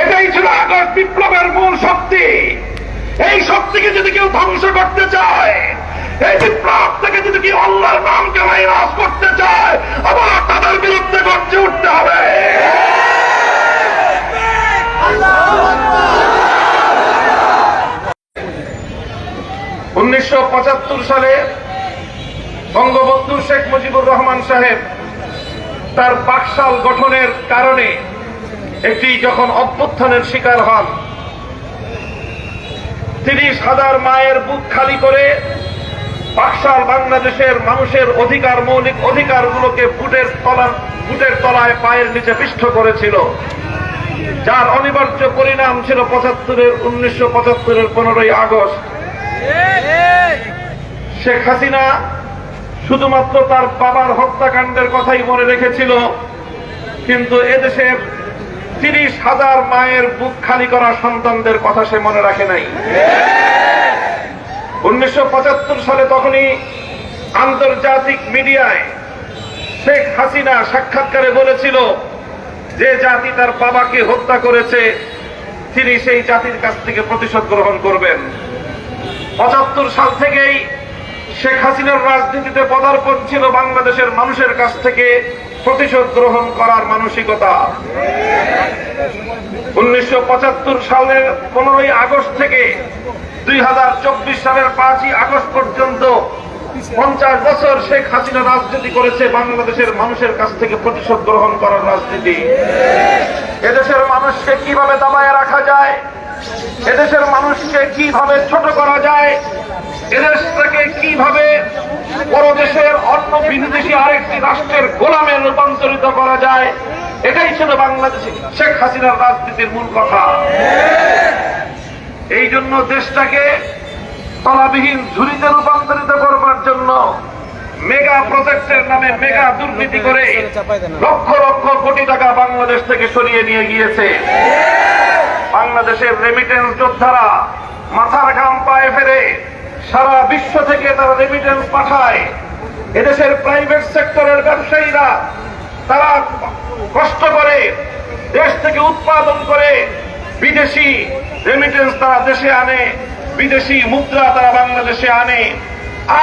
এটাই ছিল আগস্ট বিপ্লবের মূল শক্তি। এই শক্তিকে যদি কেউ ধ্বংস করতে চায়, এই বিপ্লব থেকে যদি কেউ আল্লাহর নাম কামাই নাশ করতে চায়, আবার তাদের বিরুদ্ধে গর্জে উঠতে হবে। উনিশশো সালে বঙ্গবন্ধু শেখ মুজিবুর রহমান সাহেব তার বাকশাল গঠনের কারণে একটি যখন অভ্যুত্থানের শিকার হন তিরিশ হাজার মায়ের বুক খালি করে বাকশাল বাংলাদেশের মানুষের অধিকার, মৌলিক অধিকারগুলোকে বুটের তলা, বুটের তলায় পায়ের নিচে পিষ্ঠ করেছিল। যার অনিবার্য পরিণাম ছিল পঁচাত্তরের, উনিশশো পঁচাত্তরের পনেরোই আগস্ট। শেখ হাসিনা শুধুমাত্র তার বাবার হত্যাকাণ্ডের কথাই মনে রেখেছিল, কিন্তু এদেশের তিরিশ হাজার মায়ের বুক খালি করা সন্তানদের কথা সে মনে রাখে নাই। উনিশশো পঁচাত্তর সালে তখনই আন্তর্জাতিক মিডিয়ায় শেখ হাসিনা সাক্ষাৎকারে বলেছিল, যে জাতি তার বাবাকে হত্যা করেছে, তিনি সেই জাতির কাছ থেকে প্রতিশোধ গ্রহণ করবেন। পঁচাত্তর সাল থেকেই শেখ হাসিনার রাজনীতিতে পদার্পণ ছিল বাংলাদেশের মানুষের কাছ থেকে। প্রতিশোধ গ্রহণ করার মানসিকতা। উনিশশো পঁচাত্তর সালের পনেরোই আগস্ট থেকে দুই হাজার চব্বিশ সালের পাঁচই আগস্ট পর্যন্ত পঞ্চাশ বছর শেখ হাসিনা রাজনীতি করেছে, বাংলাদেশের মানুষের কাছ থেকে প্রতিশোধ গ্রহণ করার রাজনীতি। এদেশের মানুষকে কীভাবে দাবায় রাখা যায়? এদেশের মানুষকে কীভাবে ছোট করা যায়? এদেশটাকে কীভাবে পরদেশের অন্য বিদেশি আরেকটি রাষ্ট্রের গোলামে রূপান্তরিত করা যায়, এটাই ছিল বাংলাদেশে শেখ হাসিনার রাজনীতির মূল কথা। এই জন্য দেশটাকে তলাবিহীন ঝুড়িতে রূপান্তরিত করবার জন্য মেগা প্রজেক্টের নামে মেগা দুর্নীতি করে লক্ষ লক্ষ কোটি টাকা বাংলাদেশ থেকে সরিয়ে নিয়ে গিয়েছে। বাংলাদেশের রেমিটেন্স যোদ্ধারা মাথার ঘাম পায়ে ফেরে সারা বিশ্ব থেকে তারা রেমিটেন্স পাঠায়। এদেশের প্রাইভেট সেক্টরের ব্যবসায়ীরা, তারা কষ্ট করে দেশ থেকে উৎপাদন করে বিদেশি রেমিটেন্স তারা দেশে আনে, বিদেশি মুদ্রা তারা বাংলাদেশে আনে।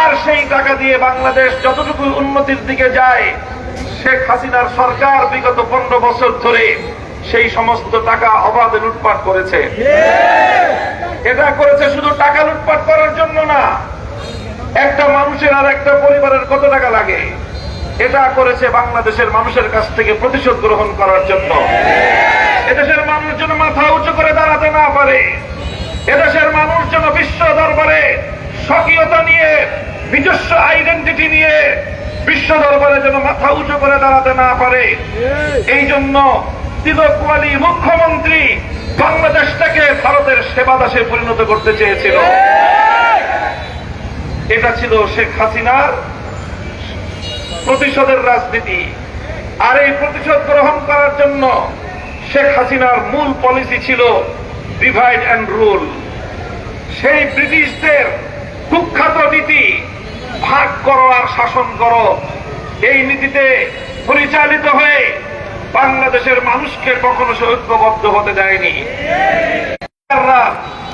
আর সেই টাকা দিয়ে বাংলাদেশ যতটুকু উন্নতির দিকে যায়, শেখ হাসিনার সরকার বিগত পনেরো বছর ধরে সেই সমস্ত টাকা অবাধে লুটপাট করেছে। এটা করেছে শুধু টাকা লুটপাট করার জন্য না, একটা মানুষের আর একটা পরিবারের কত টাকা লাগে? এটা করেছে বাংলাদেশের মানুষের কাছ থেকে প্রতিশোধ গ্রহণ করার জন্য। এদেশের মানুষ যেন মাথা উঁচু করে দাঁড়াতে না পারে। এদেশের মানুষ যেন বিশ্ব দরবারে স্বকীয়তা নিয়ে, নিজস্ব আইডেন্টিটি নিয়ে বিশ্ব দরবারে যেন মাথা উঁচু করে দাঁড়াতে না পারে। এই জন্য তিলক আলী মুখ্যমন্ত্রী বাংলাদেশটাকে ভারতের সেবা দাসে পরিণত করতে চেয়েছিল। এটা ছিল শেখ হাসিনার প্রতিশোধের রাজনীতি। আর এই প্রতিশোধ গ্রহণ করার জন্য শেখ হাসিনার মূল পলিসি ছিল ডিভাইড অ্যান্ড রুল সেই ব্রিটিশদের কুখ্যাত নীতি, ভাগ করো আর শাসন করো। এই নীতিতে পরিচালিত হয়ে বাংলাদেশের মানুষকে কখনো সে ঐক্যবদ্ধ হতে দেয়নি।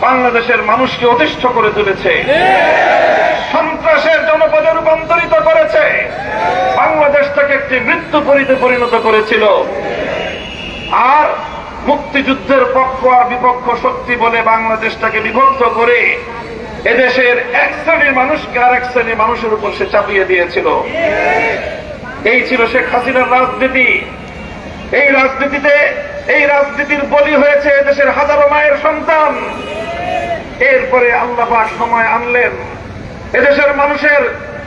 বাংলাদেশের মানুষকে অতিষ্ঠ করে তুলেছে। সন্ত্রাসের জনপদে রূপান্তরিত করেছে। বাংলাদেশটাকে একটি মৃত্যু পরিতে পরিণত করেছিল। আর মুক্তিযুদ্ধের পক্ষ আর বিপক্ষ শক্তি বলে বাংলাদেশটাকে বিভক্ত করে এদেশের এক শ্রেণির মানুষকে আর এক শ্রেণির মানুষের উপর সে চাপিয়ে দিয়েছিল। এই ছিল শেখ হাসিনার রাজনীতি। এই রাজনীতিতে, এই রাজনীতির বলি হয়েছে দেশের হাজারো মায়ের সন্তান। এরপরে আল্লাহ সময় আনলেন। এদেশের মানুষের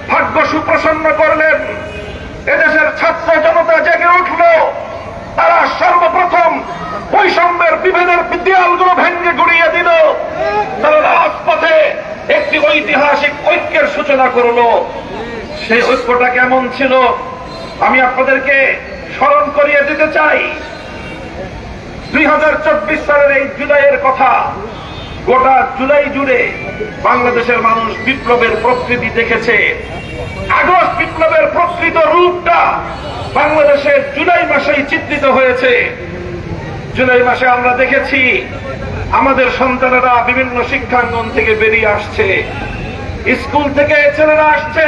ভাগ্য সুপ্রসন্ন করলেন। এদেশের ছাত্র জনতা জেগে উঠল। তারা সর্বপ্রথম বৈষম্যের বিভেদের দেয়ালগুলো ভেঙ্গে গুড়িয়ে দিল। তারা রাজপথে একটি ঐতিহাসিক ঐক্যের সূচনা করল। সেই ঐক্যটা কেমন ছিল? আমি আপনাদেরকে স্মরণ করিয়ে দিতে চাই। দুই হাজার চব্বিশ সালের এই জুলাইয়ের কথা গোটা জুলাই জুড়ে বাংলাদেশের মানুষ বিপ্লবের প্রকৃতি দেখেছে। আগস্ট বিপ্লবের প্রকৃত রূপটা বাংলাদেশের জুলাই মাসেই চিত্রিত হয়েছে। জুলাই মাসে আমরা দেখেছি আমাদের সন্তানেরা বিভিন্ন শিক্ষাঙ্গন থেকে বেরিয়ে আসছে। স্কুল থেকে ছেলেরা আসছে।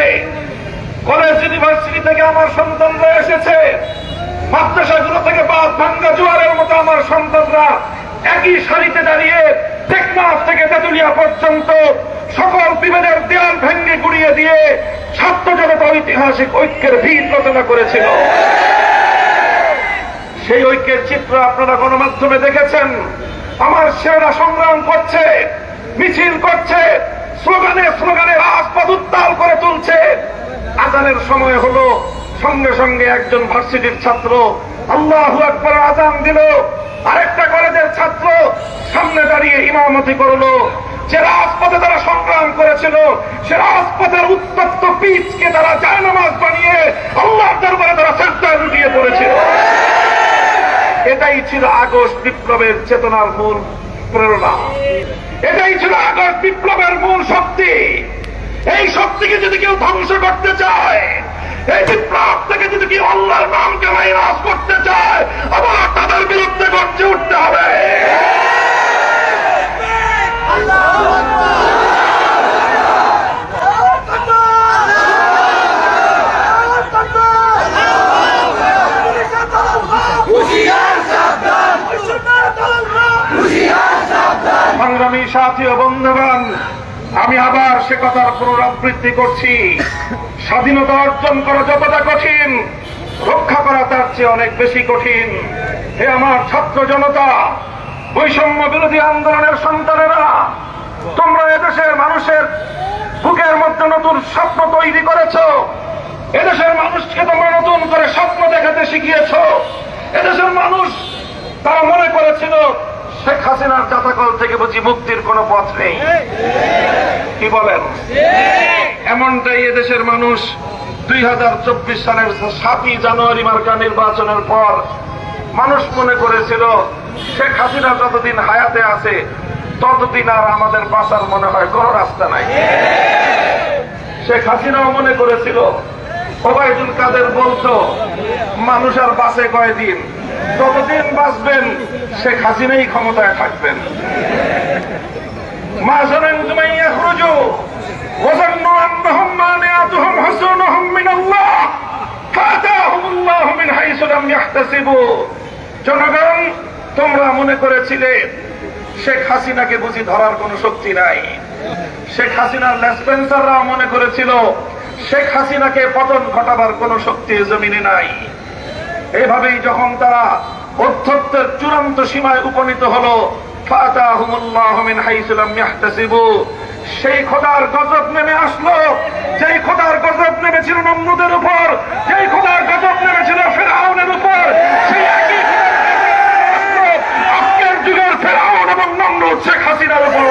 কলেজ, ইউনিভার্সিটি থেকে আমার সন্তানরা এসেছে। মাদ্রাসাগুলো থেকে বাদ ভাঙ্গা জোয়ারের মতো আমার সন্তানরা একই সারিতে দাঁড়িয়ে টেকনাফ থেকে তেতুলিয়া পর্যন্ত সকল বিভেদের দেয়াল ভেঙ্গে গুড়িয়ে দিয়ে ছাত্র জনতা ঐতিহাসিক ঐক্যের ভিত রচনা করেছিল। সেই ঐক্যের চিত্র আপনারা গণমাধ্যমে দেখেছেন। আমার সেরা সংগ্রাম করছে, মিছিল করছে, স্লোগানে স্লোগানে রাজপথ উত্তাল করে তুলছে। আজানের সময় হলো সঙ্গে সঙ্গে একজন ভার্সিটির ছাত্র আল্লাহ একবার আজান দিল। আরেকটা কলেজের ছাত্র সামনে দাঁড়িয়ে ইমামতি করল। যে রাজপথে তারা সংগ্রাম করেছিল। সে রাজপথের উত্তপ্ত পিচকে তারা জায়নামাজ বানিয়ে আল্লাহর দরবারে তারা চেষ্টায় লুটিয়ে পড়েছিল। এটাই ছিল আগস্ট বিপ্লবের চেতনার মূল প্রেরণা। এটাই ছিল আগস্ট বিপ্লবের মূল শক্তি। এই শক্তিকে যদি কেউ ধ্বংস করতে চায় এই বিপ্লব থেকে যদি কেউ আল্লাহর নামকে মাইনাস করতে চায়, আবার তাদের বিরুদ্ধে গর্জে উঠতে হবে। সংগ্রামী সাথী বন্ধুগণ, আমি আবার সে কথার পুনরাবৃত্তি করছি। স্বাধীনতা অর্জন করা যতটা কঠিন, রক্ষা করা তার চেয়ে অনেক বেশি কঠিন। হে আমার ছাত্র জনতা, বৈষম্য বিরোধী আন্দোলনের সন্তানেরা, তোমরা এদেশের মানুষের বুকের মধ্যে নতুন স্বপ্ন তৈরি করেছ। এদেশের মানুষকে তোমরা নতুন করে স্বপ্ন দেখাতে শিখিয়েছ। এদেশের মানুষ, তারা মনে করেছিল শেখ হাসিনার জাতাকল থেকে বুঝি মুক্তির কোনো পথ নেই। কি বলেন? এমনটাই এদেশের মানুষ দুই হাজার চব্বিশ সালের সাতই জানুয়ারি মার্কা নির্বাচনের পর মানুষ মনে করেছিল, শেখ হাসিনা যতদিন হায়াতে আছে, ততদিন আর আমাদের বাঁচার মনে হয় কোনো রাস্তা নাই। শেখ হাসিনাও মনে করেছিল ওবায়দুল কাদের বলতো মানুষ আর বাঁচে কয়দিন যতদিন বাঁচবেন শেখ হাসিনাই ক্ষমতায় থাকবেন মা ظننتم أن يخرجوا وظنوا أنهم مانعتهم حصونهم من الله فأتاهم الله من حيث لم يحتسبوا জনগণ তোমরা মনে করেছিলে শেখ হাসিনাকে বুঝি ধরার কোনো শক্তি নাই শেখ হাসিনার লেসপেন্সাররা মনে করেছিল শেখ হাসিনাকে পতন ঘটাবার কোনো শক্তি জমিনে নাই। এইভাবেই যখন তারা অধ্যত্বের চূড়ান্ত সীমায় উপনীত হলো সেই খোদার গজব নেমে আসলো, যেই খোদার গজব নেমেছিল নমরুদের উপর, যেই খোদার গজব নেমেছিল ফেরাউনের উপর, সেই একই খোদার গজব নেমে আসলো আজকের যুগের ফেরাউন এবং নমরুদ শেখ হাসিনার উপর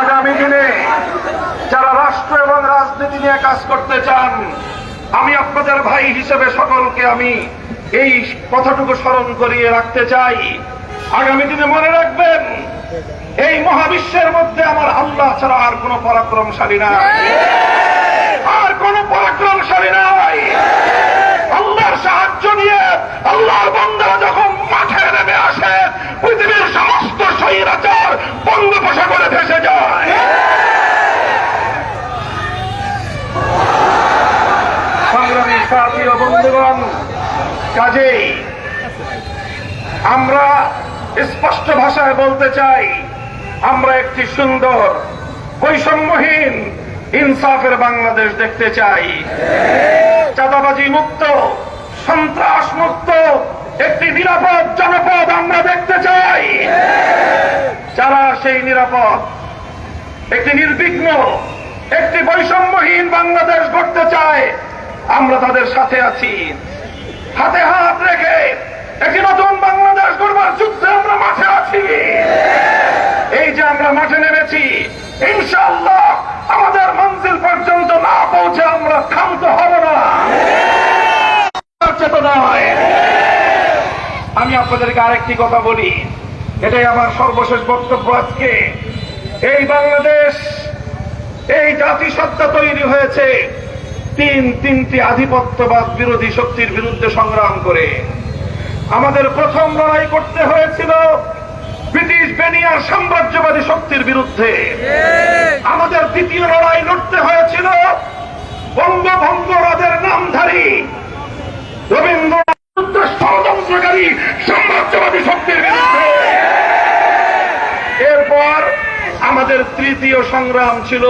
আগামী দিনে যারা রাষ্ট্র এবং রাজনীতি নিয়ে কাজ করতে চান, আমি আপনাদের ভাই হিসেবে সকলকে আমি এই কথাটুকু স্মরণ করিয়ে রাখতে চাই। আগামী দিনে মনে রাখবেন, এই মহাবিশ্বের মধ্যে আমার আল্লাহ ছাড়া আর কোন পরাক্রমশালী নাই। আর কোন পরাক্রমশালী নাই। আল্লাহর সাহায্য নিয়ে আল্লাহর বন্দারা যখন মাঠে নেমে আসে, পৃথিবীর সমস্ত স্বৈরাচার বঙ্গোপসাগরে ভেসে যায় সংগ্রামী সাথী ও বন্ধুগণ কাজেই আমরা স্পষ্ট ভাষায় বলতে চাই, আমরা একটি সুন্দর, বৈষম্যহীন, ইনসাফের বাংলাদেশ দেখতে চাই। চাঁদাবাজি মুক্ত, সন্ত্রাস মুক্ত, একটি নিরাপদ জনপদ আমরা দেখতে চাই। যারা সেই নিরাপদ, একটি নির্বিঘ্ন, একটি বৈষম্যহীন বাংলাদেশ গড়তে চায়, আমরা তাদের সাথে আছি। হাতে হাত রেখে একটি নতুন বাংলাদেশ গড়বার যুদ্ধে আমরা মাঠে আছি। এই যে আমরা মাঠে নেমেছি, ইনশাআল্লাহ আমাদের মঞ্জিল পর্যন্ত না পৌঁছে আমরা ক্ষান্ত হব না। আমি আপনাদের আপনাদেরকে আরেকটি কথা বলি, এটাই আমার সর্বশেষ বক্তব্য আজকে। এই বাংলাদেশ, এই জাতিসত্তা তৈরি হয়েছে। তিন তিনটি আধিপত্যবাদ বিরোধী শক্তির বিরুদ্ধে সংগ্রাম করে। আমাদের প্রথম লড়াই করতে হয়েছিল ব্রিটিশ বেনিয়ার সাম্রাজ্যবাদী শক্তির বিরুদ্ধে। আমাদের দ্বিতীয় লড়াই লড়তে হয়েছিল বঙ্গভঙ্গ রাজের নামধারী রবীন্দ্র ষড়যন্ত্রকারী সাম্রাজ্যবাদী শক্তির বিরুদ্ধে। এরপর আমাদের তৃতীয় সংগ্রাম ছিল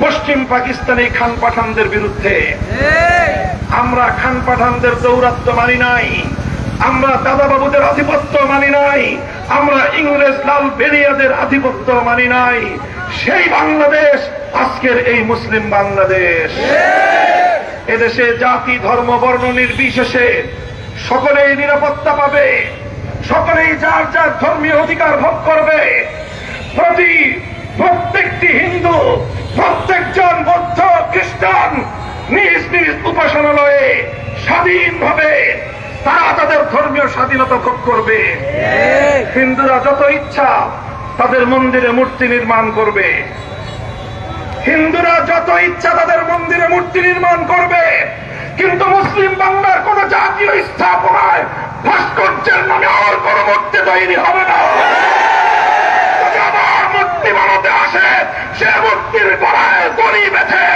পশ্চিম পাকিস্তানি খান পাঠানদের বিরুদ্ধে। আমরা খান পাঠানদের দৌরাত্ম মানি নাই। আমরা দাদাবাবুদের আধিপত্য মানি নাই। আমরা ইংরেজ লাল বেরিয়াদের আধিপত্য মানি নাই। সেই বাংলাদেশ আজকের এই মুসলিম বাংলাদেশ। এদেশে জাতি ধর্ম বর্ণ নির্বিশেষে সকলেই নিরাপত্তা পাবে। সকলেই যার যার ধর্মীয় অধিকার ভোগ করবে। প্রতি প্রত্যেকটি হিন্দু প্রত্যেকজন বৌদ্ধ খ্রিস্টান নিজ নিজ উপাসনালয়ে স্বাধীনভাবে তারা তাদের ধর্মীয় স্বাধীনতা ভোগ করবে। হিন্দুরা যত ইচ্ছা তাদের মন্দিরে মূর্তি নির্মাণ করবে। হিন্দুরা যত ইচ্ছা তাদের মন্দিরে মূর্তি নির্মাণ করবে। কিন্তু মুসলিম বাংলার কোন জাতীয় স্থাপনায় ভাস্কর্যের নামে আর মূর্তি তৈরি হবে না। মূর্তি বানাতে আসে সে মুক্তির গড়ায় দড়ি বেঁধে